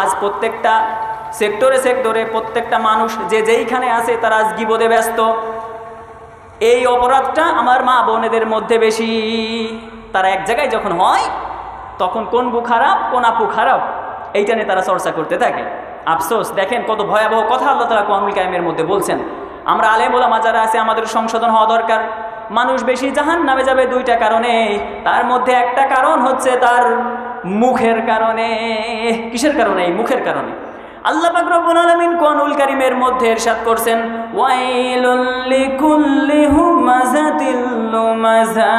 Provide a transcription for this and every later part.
আজ প্রত্যেকটা সেক্টরে সেক্টরে প্রত্যেকটা মানুষ যে যেইখানে আছে তারা আজ গিবোধে ব্যস্ত। এই অপরাধটা আমার মা বোনেদের মধ্যে বেশি। তারা এক জায়গায় যখন হয়, তখন কোন বু খারাপ, কোন আপু খারাপ, এইটা নিয়ে তারা চর্চা করতে থাকে। আফসোস, দেখেন কত ভয়াবহ কথা আল্লাহ তালা কোয়ামুল কায়েমের মধ্যে বলছেন। আমরা আলেমোলামা যারা আছে, আমাদের সংশোধন হওয়া দরকার। মানুষ বেশি জাহান নামে যাবে দুইটা কারণে। তার মধ্যে একটা কারণ হচ্ছে তার মুখের কারণে। কিসের কারণে? এই মুখের কারণে। আল্লাহ পাক রব্বুল আলামিন কোরআনুল কারীমের মধ্যে ইরশাদ করছেন, ওয়াইলুল লিকুল্লি হুমাযাতিল লুমাযা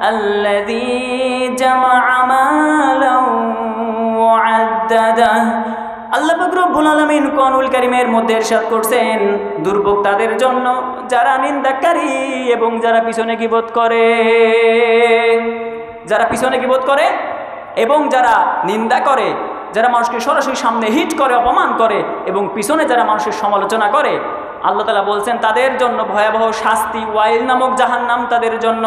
আল্লাযী জামা'a মালাও ওয়া'আদ্দাদা আল্লাহ পাক রব্বুল আলামিন কোরআনুল কারীমের মধ্যে ইরশাদ করছেন, দুর্ভোগ তাদের জন্য যারা নিন্দাকারী এবং যারা পিছনে গীবত করে। যারা পিছনে গীবত করে এবং যারা নিন্দা করে, যারা মানুষকে সরাসরি সামনে হিট করে, অপমান করে এবং পিছনে যারা মানুষের সমালোচনা করে, আল্লাহ তালা বলছেন, তাদের জন্য ভয়াবহ শাস্তি, ওয়াইল নামক জাহান্নাম তাদের জন্য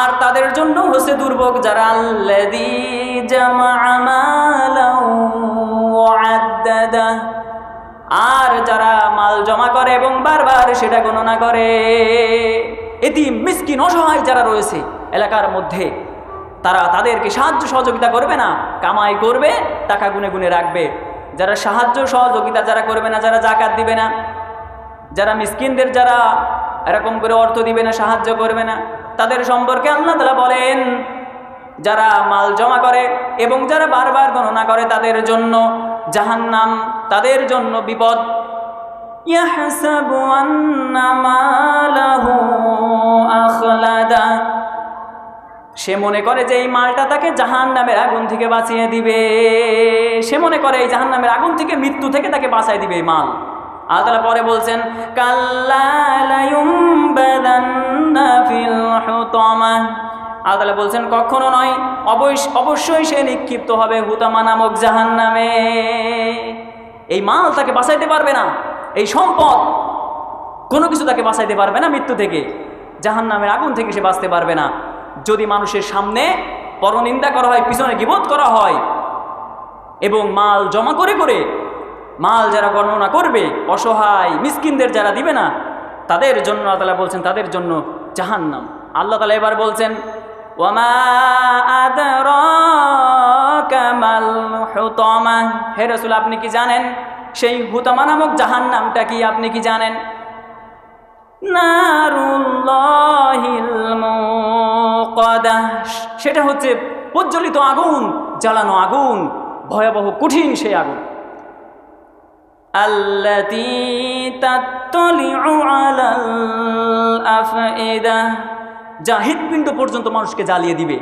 আর তাদের জন্য হচ্ছে দুর্ভোগ যারা। আর যারা মাল জমা করে এবং বারবার সেটা গণনা করে এটি মিসকিন, অসহায় যারা রয়েছে এলাকার মধ্যে তারা তাদেরকে সাহায্য সহযোগিতা করবে না, কামাই করবে, টাকা গুনে গুনে রাখবে। যারা সাহায্য সহযোগিতা যারা করবে না, যারা জাকাত দিবে না, যারা মিসকিনদের যারা এরকম করে অর্থ দিবে না, সাহায্য করবে না, তাদের সম্পর্কে আল্লাহ তালা বলেন, যারা মাল জমা করে এবং যারা বারবার গণনা করে, তাদের জন্য জাহান্নাম, তাদের জন্য বিপদ। ইয়াহসাবু আন্না মালাহু আখলাদা। সে মনে করে যে এই মালটা তাকে জাহান নামের আগুন থেকে বাঁচিয়ে দিবে। সে মনে করে এই জাহান নামের আগুন থেকে মৃত্যু থেকে তাকে বাঁচাই দিবে এই মাল। আল্লাহ পরে বলছেন আল্লাহ বলছেন, কখনো নয়, অবশ্য, অবশ্যই সে নিক্ষিপ্ত হবে হুতামা নামক জাহান নামে এই মাল তাকে বাঁচাইতে পারবে না, এই সম্পদ কোনো কিছু তাকে বাঁচাইতে পারবে না মৃত্যু থেকে। জাহান নামের আগুন থেকে সে বাঁচতে পারবে না। যদি মানুষের সামনে পরনিন্দা করা হয়, পিছনে গিবোধ করা হয়, এবং মাল জমা করে করে মাল যারা গণনা করবে, অসহায় মিসকিনদের যারা দিবে না, তাদের জন্য আল্লাহ বলছেন, তাদের জন্য জাহান্নাম। আল্লাহ তালা এবার বলছেন হে রসুল, আপনি কি জানেন, সেই হুতামা নামক জাহান্নামটা কি, আপনি কি জানেন? নারুল্লাহিল সেটা হচ্ছে প্রজ্বলিত আগুন, জ্বালানো আগুন, ভয়াবহ কঠিন সেই আগুন। যা হৃৎপিণ্ড পর্যন্ত মানুষকে জ্বালিয়ে দিবে।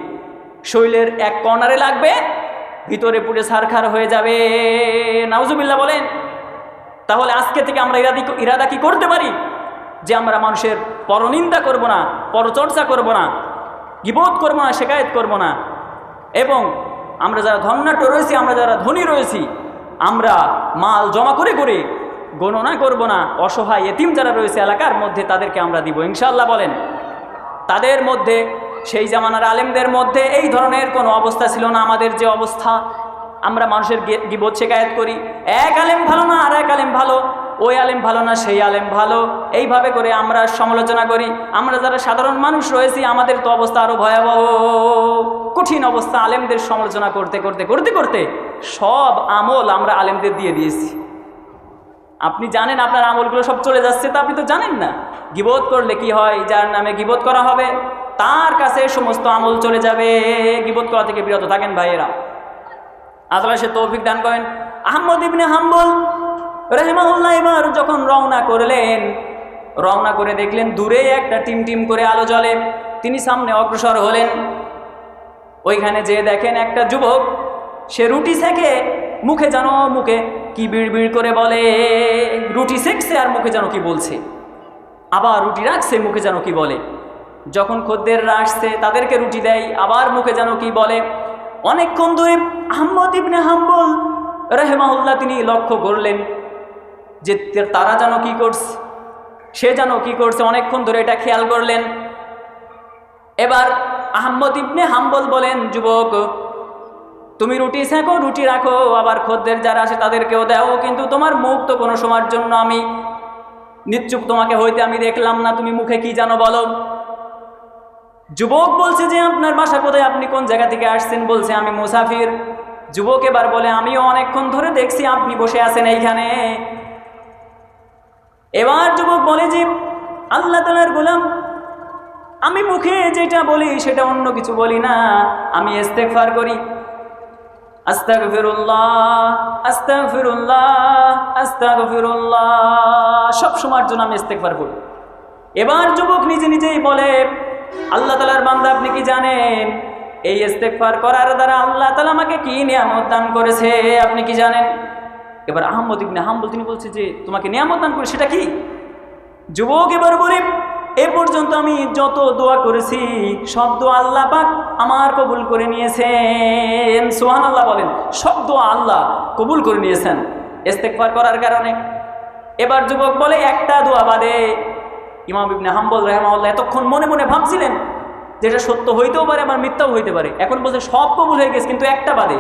শৈলের এক কর্নারে লাগবে, ভিতরে পুড়ে সারখার হয়ে যাবে। নাউজুবিল্লাহ বলেন, তাহলে আজকে থেকে আমরা ইরাদি ইরাদা কি করতে পারি? যে আমরা মানুষের পরনিন্দা করব না, পরচর্চা করব না গিবোধ করব না শেখায়ত করব না। এবং আমরা যারা ধন্যাট্য রয়েছি, আমরা যারা ধনী রয়েছি, আমরা মাল জমা করে করে গণনা করব না। অসহায় এতিম যারা রয়েছে এলাকার মধ্যে, তাদেরকে আমরা দিব। ইনশাল্লাহ বলেন, তাদের মধ্যে, সেই জামানার আলেমদের মধ্যে এই ধরনের কোনো অবস্থা ছিল না। আমাদের যে অবস্থা, আমরা মানুষের গে- গিবত শেখায়ত করি। এক আলেম ভালো না, আর এক আলেম ভালো। ওই আলেম ভালো না, সেই আলেম ভালো। এইভাবে করে আমরা সমালোচনা করি। আমরা যারা সাধারণ মানুষ রয়েছি, আমাদের তো অবস্থা আরও ভয়াবহ। কঠিন অবস্থা আলেমদের সমালোচনা করতে করতে করতে করতে সব আমল আমরা আলেমদের দিয়ে দিয়েছি। আপনি জানেন আপনার আমলগুলো সব চলে যাচ্ছে, তা আপনি তো জানেন না। গিবোধ করলে কি হয়? যার নামে গিবোধ করা হবে, তার কাছে সমস্ত আমল চলে যাবে। গিবোধ করা থেকে বিরত থাকেন ভাইয়েরা। আল্লাহ সে তৌফিক দান করেন। আহমদ ইবনে হাম্বল রেহমাউল্লাহ এবার যখন রওনা করলেন, রওনা করে দেখলেন দূরে একটা টিম টিম করে আলো জ্বলে। তিনি সামনে অগ্রসর হলেন। ওইখানে যে দেখেন একটা যুবক, সে রুটি সেকে মুখে যেন মুখে কি বিড় করে বলে, রুটি সেকছে আর মুখে যেন কি বলছে? আবার রুটি রাখছে, মুখে যেন কি বলে? যখন খদ্দেররা আসছে, তাদেরকে রুটি দেয়, আবার মুখে যেন কি বলে? অনেকক্ষণ ধরে আহম্মদ ইবনে হাম্বল রেহমাউল্লাহ তিনি লক্ষ্য করলেন। যে তারা যেন কি করছে? সে যেন কি করছে? অনেকক্ষণ ধরে এটা খেয়াল করলেন। এবার আহম্মদ ইবনে হাম্বল বলেন, যুবক, তুমি রুটি শেখো রুটি রাখো, আবার খদ্দের যারা আসে তাদেরকেও দেও, কিন্তু তোমার মুখ তো কোনো সময়ের জন্য আমি নিশ্চুপ তোমাকে হইতে আমি দেখলাম না, তুমি মুখে কি জানো বলো? যুবক বলছে যে, আপনার বাসা কোথায়? আপনি কোন জায়গা থেকে আসছেন? বলছে, আমি মুসাফির। যুবক এবার বলে, আমিও অনেকক্ষণ ধরে দেখছি, আপনি বসে আছেন এইখানে। এবার যুবক বলে যে, আল্লাহ তালার গোলাম, আমি মুখে যেটা বলি সেটা অন্য কিছু বলি না, আমি ইস্তেগফার করি। আস্তাগফিরুল্লাহ আস্তাগফিরুল্লাহ আস্তাগফিরুল্লাহ, সব সময়ের জন্য আমি ইস্তেগফার করি। এবার যুবক নিজে নিজেই বলে, আল্লাহ তালার বান্দা আপনি কি জানেন? এই ইস্তেগফার করার দ্বারা আল্লাহ তালা আমাকে কি নিয়ামত দান করেছে, আপনি কি জানেন? এবার আহম্মদ ইবনে হাম্বল, তিনি বলছে যে, তোমাকে নিয়ামত দান করে, সেটা কি? যুবক এবার বলে, এ পর্যন্ত আমি যত দোয়া করেছি, সব দোয়া আল্লাহ পাক আমার কবুল করে নিয়েছেন। সোহান আল্লাহ বলেন, সব দোয়া আল্লাহ কবুল করে নিয়েছেন ইস্তেকফার করার কারণে। এবার যুবক বলে, একটা দোয়া বাদে। ইমাম ইবনে হাম্বল রহমাউল্লাহ এতক্ষণ মনে মনে ভাবছিলেন যেটা সত্য হইতেও পারে আমার মিথ্যাও হইতে পারে। এখন বলছে, সব কবুল হয়ে গেছে, কিন্তু একটা বাদে।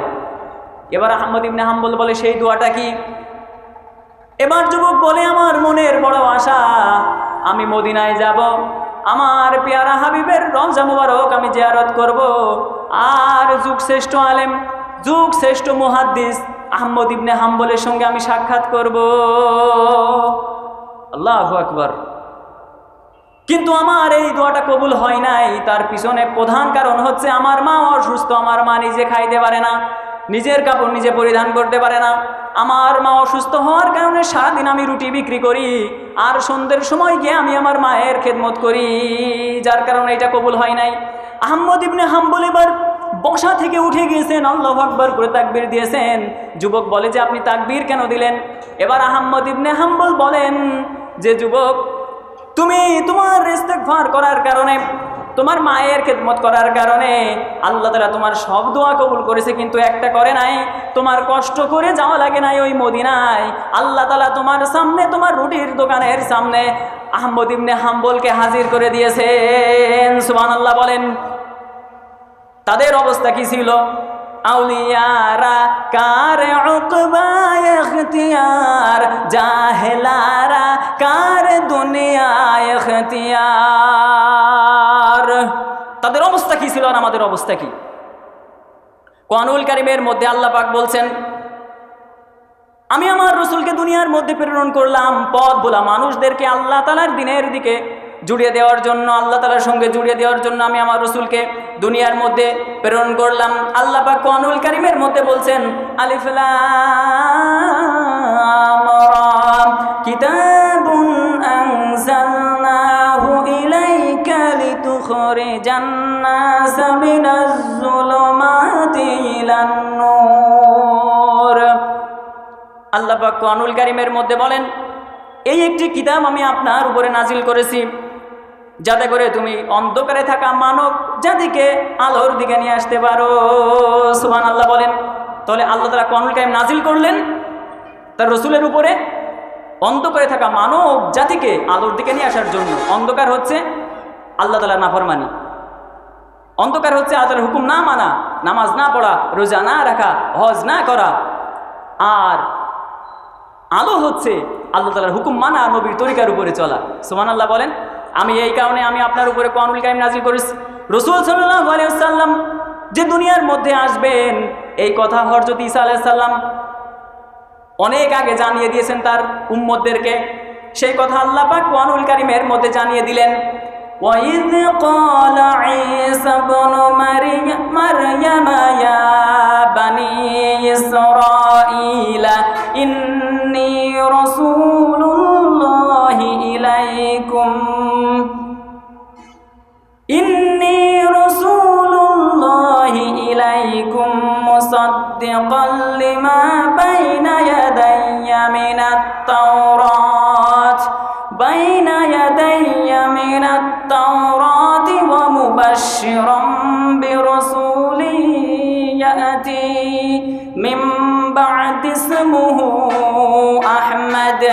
এবার আহমদ ইবনে হাম্বল বলে, সেই দোয়াটা কি? এবার যুবক বলে, আমার মনের বড় আশা, আমি মদিনায় যাব। আমার পেয়ারা হাবিবের রমজা মুবারক আমি জিয়ারত করব। আর যুগ শ্রেষ্ঠ আলেম, যুগ শ্রেষ্ঠ মুহাদ্দিস আহমদ ইবনে হাম্বলের সঙ্গে আমি সাক্ষাৎ করব। আল্লাহ আকবর। কিন্তু আমার এই দোয়াটা কবুল হয় নাই। তার পিছনে প্রধান কারণ হচ্ছে, আমার মা অসুস্থ, আমার মা নিজে খাইতে পারে না। নিজের কাপড় নিজে পরিধান করতে পারে না। আমার মা অসুস্থ হওয়ার কারণে সারাদিন আমি রুটি বিক্রি করি, আর সন্ধ্যের সময় গিয়ে আমি আমার মায়ের খেদমত করি, যার কারণে এটা কবুল হয় নাই। আহম্মদ ইবনে হাম্বল এবার বসা থেকে উঠে গিয়েছেন, আল্লাহ আকবর করে তাকবীর দিয়েছেন। যুবক বলে যে, আপনি তাকবীর কেন দিলেন? এবার আহম্মদ ইবনে হাম্বল বলেন যে, যুবক, তুমি তোমার রেস্তেক করার কারণে তোমার মায়ের খেদমত করার কারণে আল্লাহ তালা তোমার সব দোয়া কবুল করেছে, কিন্তু একটা করে নাই। তোমার কষ্ট করে যাওয়া লাগে নাই ওই মদিনায়। আল্লাহ তালা তোমার সামনে, তোমার রুটির দোকানের সামনে আহম্মদ ইবনে হাম্বলকে হাজির করে দিয়েছেন। সুবান আল্লাহ বলেন, তাদের অবস্থা কি ছিল? আউলিয়ারা কার জাহেলারা কার দুনিয়ায় ইখতিয়ার তাদের অবস্থা কি ছিল আর আমাদের অবস্থা কি? কোয়ানুল কারিমের মধ্যে আল্লাহ পাক বলছেন, আমি আমার রসুলকে দুনিয়ার মধ্যে প্রেরণ করলাম পথ বলা মানুষদেরকে আল্লাহ তালার দিনের দিকে জুড়িয়ে দেওয়ার জন্য, আল্লাহ তালার সঙ্গে জুড়িয়ে দেওয়ার জন্য আমি আমার রসুলকে দুনিয়ার মধ্যে প্রেরণ করলাম। আল্লাহ পাক কোয়ানুল কারিমের মধ্যে বলছেন আলিফলাম কিতাবুন লিতুখরিজান নাস মিনাজ যুলুমাতি ইলান নূর। আল্লাহ পাক কোরআনুল কারিমের মধ্যে বলেন, এই একটি কিতাব আমি আপনার উপরে নাজিল করেছি, যাতে করে তুমি অন্ধকারে থাকা মানব জাতিকে আলোর দিকে নিয়ে আসতে পারো। সুহান আল্লাহ বলেন, তাহলে আল্লাহ তালা কোরআনুল কারিম নাজিল করলেন, তার রসুলের উপরে অন্ধকারে থাকা মানব জাতিকে আলোর দিকে নিয়ে আসার জন্য। অন্ধকার হচ্ছে আল্লাহ তালা নাফরমানি। অন্ধকার হচ্ছে আল্লাহর হুকুম না মানা, নামাজ না পড়া, রোজা না রাখা, হজ না করা। আর আলো হচ্ছে আল্লাহ তালার হুকুম মানা নবীর তরিকার উপরে চলা। সোমান আল্লাহ বলেন, আমি এই কারণে আমি আপনার উপরে কনুল কাইম নাজির করেছি। রসুল সাল্লাহ আলিয়াল্লাম যে দুনিয়ার মধ্যে আসবেন, এই কথা হরজত ইসা আলাইসাল্লাম অনেক আগে জানিয়ে দিয়েছেন তার উম্মদদেরকে সেই কথা আল্লাহ পাক কোয়ানুল কারিমের মধ্যে জানিয়ে দিলেন। وَإِذْ قَالَ عِيسَى مَرْيَمَ مَرْيَمَ يَا بَنِي إِسْرَائِيلَ إِنِّي رَسُولُ اللَّهِ إِلَيْكُمْ. إِنِّي رَسُولُ اللَّهِ إِلَيْكُمْ مُصَدِّقًا لِمَا بَيْنَ يَدَيَّ مِنَ التَّوْرَاةِ. بين يدي من التوراة ومبشرا برسول يأتي من بعد اسمه أحمد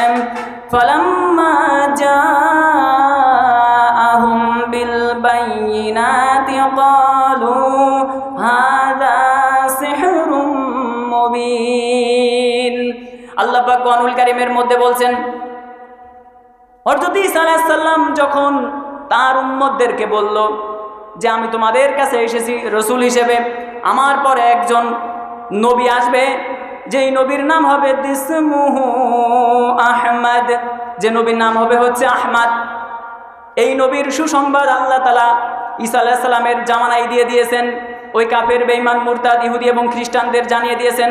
فلما جاءهم بالبينات قالوا هذا سحر মুবিন আল্লাহ পাক কোরআনুল কারীমের মধ্যে বলছেন আলাইহিস সালাম যখন তার উম্মতদেরকে বলল যে, আমি তোমাদের কাছে এসেছি রসুল হিসেবে। আমার পর একজন নবী আসবে, যেই নবীর নাম হবে দিসমুহু আহমদ। যে নবীর নাম হবে হচ্ছে আহমদ। এই নবীর সুসংবাদ আল্লাহ তালা ঈসা আলাহ সাল্লামের জামানাই দিয়ে দিয়েছেন। ওই কাফের বেইমান মুরতাদ, ইহুদি এবং খ্রিস্টানদের জানিয়ে দিয়েছেন,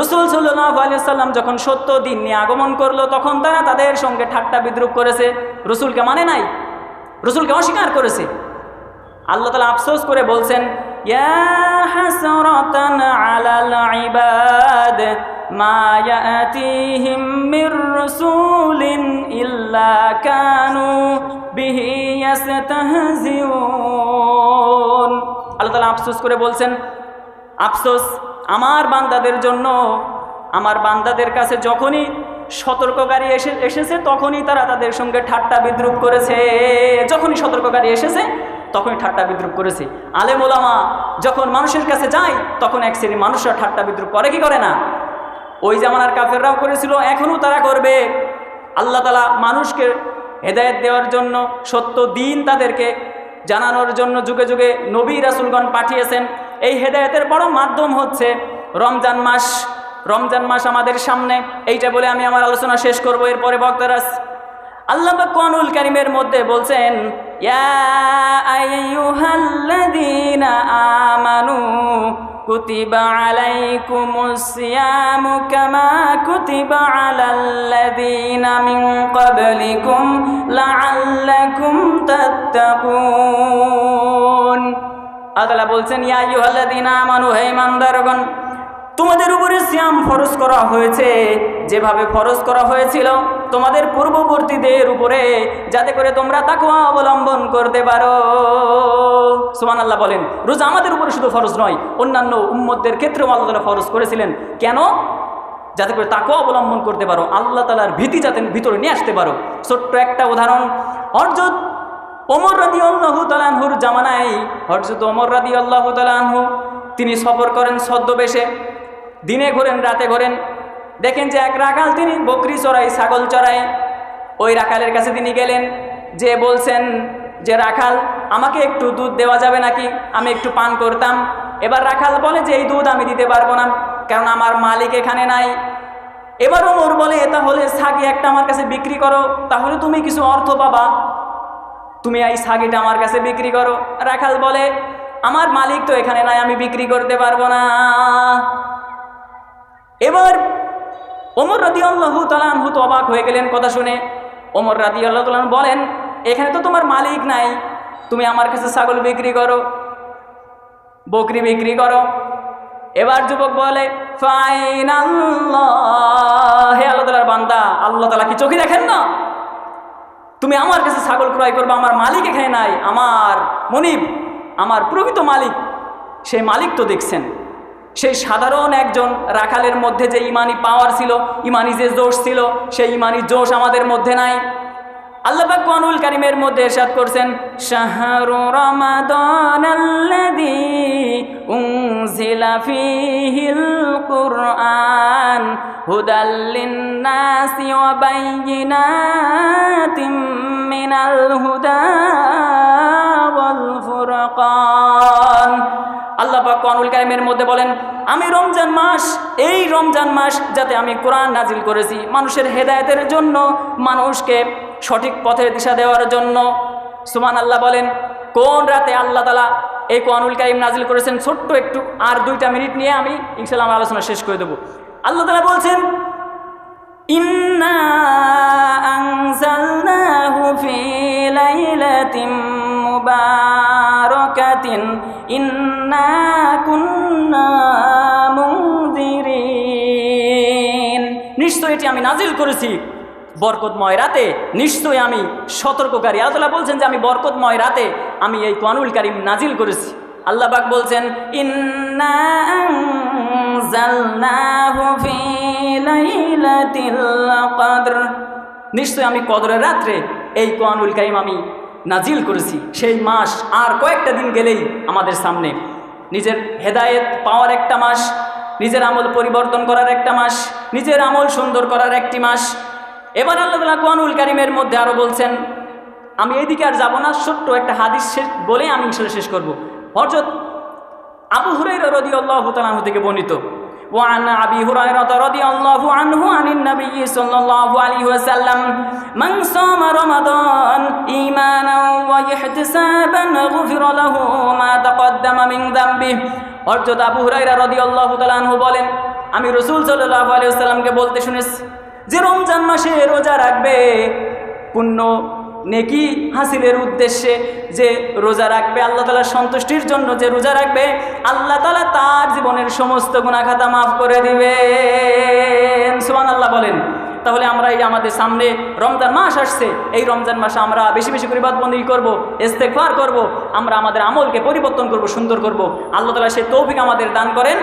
রসুল সাল্লাহ আলিয়াল্লাম যখন সত্য দিন নিয়ে আগমন করল, তখন তারা তাদের সঙ্গে ঠাট্টা বিদ্রুপ করেছে। রসুলকে মানে নাই, রসুলকে অস্বীকার করেছে। আল্লাহ তালা আফসোস করে বলছেন ইল্লা আল্লাহ তালা আফসোস করে বলছেন, আফসোস, আমার বান্দাদের জন্য, আমার বান্দাদের কাছে যখনই সতর্ককারী এসে, এসেছে, তখনই তারা তাদের সঙ্গে ঠাট্টা বিদ্রুপ করেছে। যখনই সতর্ককারী এসেছে, তখনই ঠাট্টা বিদ্রুপ করেছে। আলেম ওলামা, যখন মানুষের কাছে যায়, তখন এক শ্রেণির মানুষরা ঠাট্টা বিদ্রুপ করে, কি করে না? ওই জামানার কাফেররাও করেছিল, এখনও তারা করবে। আল্লাহ তালা মানুষকে হেদায়েত দেওয়ার জন্য সত্য দিন তাদেরকে জানানোর জন্য যুগে যুগে নবী রাসুলগণ পাঠিয়েছেন। এই হেদায়তের বড় মাধ্যম হচ্ছে রমজান মাস। রমজান মাস আমাদের সামনে। এইটা বলে আমি আমার আলোচনা শেষ করব এরপরে বক্তারাস আল্লাহ কনুল কারিমের মধ্যে বলছেন, ইয়া আইয়ুহাল্লাযীনা আমানু কুতিবা আলাইকুমুস সিয়ামু কামা কুতিবা আলাল্লাযীনা মিন ক্বাবলিকুম লাআল্লাকুম তাত্তাকুন আল্লাহ বলছেন, ইয়া আইয়ুহাল্লাযীনা আমানু, হে ইমানদারগণ তোমাদের উপরে শ্যাম ফরজ করা হয়েছে। যেভাবে ফরজ করা হয়েছিল, তোমাদের পূর্ববর্তীদের উপরে, যাতে করে তোমরা তাকুয়া অবলম্বন করতে পারো। সুমান আল্লাহ বলেন, রোজা আমাদের উপরে শুধু ফরজ নয়, অন্যান্য উম্মতদের ক্ষেত্রেও আল্লাহ ফরজ করেছিলেন। কেন? যাতে করে তাকেও অবলম্বন করতে পারো, আল্লাহ তালার ভীতি যাতে ভিতরে নিয়ে আসতে পারো। ছোট্ট একটা উদাহরণ অর্জত ওমর রাদি আল্লাহ তালানহুর জামানায় হরজত ওমর রাদি আল্লাহ তালানহু তিনি সফর করেন ছদ্মবেশে। দিনে ঘোরেন, রাতে ঘোরেন। দেখেন যে এক রাখাল তিনি, বকরি চড়াই, ছাগল চড়াই। ওই রাখালের কাছে তিনি গেলেন, যে বলছেন যে, রাখাল, আমাকে একটু দুধ দেওয়া যাবে নাকি? আমি একটু পান করতাম। এবার রাখাল বলে যে, এই দুধ আমি দিতে পারব না, কারণ আমার মালিক এখানে নাই। এবার ওমর বলে, তাহলে ছাগি একটা আমার কাছে বিক্রি করো, তাহলে তুমি কিছু অর্থ পাবা। তুমি এই ছাগিটা আমার কাছে বিক্রি করো। রাখাল বলে, আমার মালিক তো এখানে নাই, আমি বিক্রি করতে পারব না এবার ওমর অবাক হয়ে গেলেন কথা শুনে। ওমর রাদি আল্লাহ বলেন, এখানে তো তোমার মালিক নাই। তুমি আমার কাছে ছাগল বিক্রি করো, বকরি বিক্রি করো। এবার যুবক বলে হে আল্লাহ তালার বান্দা, আল্লাহ তালা কি চোখে দেখেন না? তুমি আমার কাছে ছাগল ক্রয় করবে, আমার মালিক এখানে নাই, আমার মনিব, আমার প্রকৃত মালিক, সেই মালিক তো দেখছেন। সেই সাধারণ একজন রাখালের মধ্যে যে ইমানি পাওয়ার ছিল, ইমানি যে জোশ ছিল, সেই ইমানি জোশ আমাদের মধ্যে নাই। আল্লাপাক কোয়ানুল কারিমের মধ্যে এরশাদ করছেন, শাহরু কুরআন আল্লাহ পাক কোরআনুল কারিমের মধ্যে বলেন, আমি রমজান মাস, এই রমজান মাস যাতে আমি কোরআন নাজিল করেছি, মানুষের হেদায়েতের জন্য, মানুষকে সঠিক পথের দিশা দেওয়ার জন্য। সুমান আল্লাহ বলেন, কোন রাতে আল্লাহ তালা এই কোরআনুল কারিম নাজিল করেছেন? ছোট্ট একটু, আর দুইটা মিনিট নিয়ে আমি ইনশাল্লাহ আমার আলোচনা শেষ করে দেবো। আল্লাহ তালা বলছেন ইন্না আনজালনাহু ফি লাইলাতিন মুবারাকাতিন ইন্না কুন্না মুনজিরিন নিশ্চয় এটি আমি নাজিল করেছি বরকতময় রাতে। নিশ্চয় আমি সতর্ককারী। আল্লাহ বলছেন যে আমি বরকতময় রাতে আমি এই কোয়ানুল কারিম নাজিল করেছি। আল্লাহ পাক বলছেন ইন্না নিশ্চয় আমি কদরের রাত্রে এই কোয়ানুল কারিম আমি নাজিল করেছি। সেই মাস আর কয়েকটা দিন গেলেই আমাদের সামনে। নিজের হেদায়েত পাওয়ার একটা মাস, নিজের আমল পরিবর্তন করার একটা মাস, নিজের আমল সুন্দর করার একটি মাস। এবার আল্লাহ কোয়ানুল কারিমের মধ্যে আরও বলছেন, আমি এইদিকে আর যাব না, ছোট্ট একটা হাদিস শেষ বলে আমি শেষ করব। হরজত আবু হুরাইরা রাদিয়াল্লাহু তাআলা আনহু থেকে বর্ণিত। وعن أبي هريرة رضي الله عنه عن النبي صلى الله عليه وسلم من صام رمضان إيمانا واحتسابا غفر له ما تقدم من ذنبه অর্থাৎ আবু হুরাইরা রাদিয়াল্লাহু তাআলা আনহু বলেন আমি রসুল সাল্লাল্লাহু আলাইহি ওয়াসাল্লামকে বলতে শুনেছি যে রমজান মাসে রোজা রাখবে পুণ্য নেকি হাসিলের উদ্দেশ্যে যে রোজা রাখবে, আল্লাহ তালার সন্তুষ্টির জন্য যে রোজা রাখবে, আল্লাহ তালা তার জীবনের সমস্ত গুণাখাতা মাফ করে দিবেন। সুমান আল্লাহ বলেন। তাহলে আমরা এই আমাদের সামনে রমজান মাস আসছে। এই রমজান মাসে আমরা বেশি বেশি করে করব ইস্তেকফার করব, আমরা আমাদের আমলকে পরিবর্তন করব, সুন্দর করব। আল্লাহ তালা সে তৌফিক আমাদের দান করেন।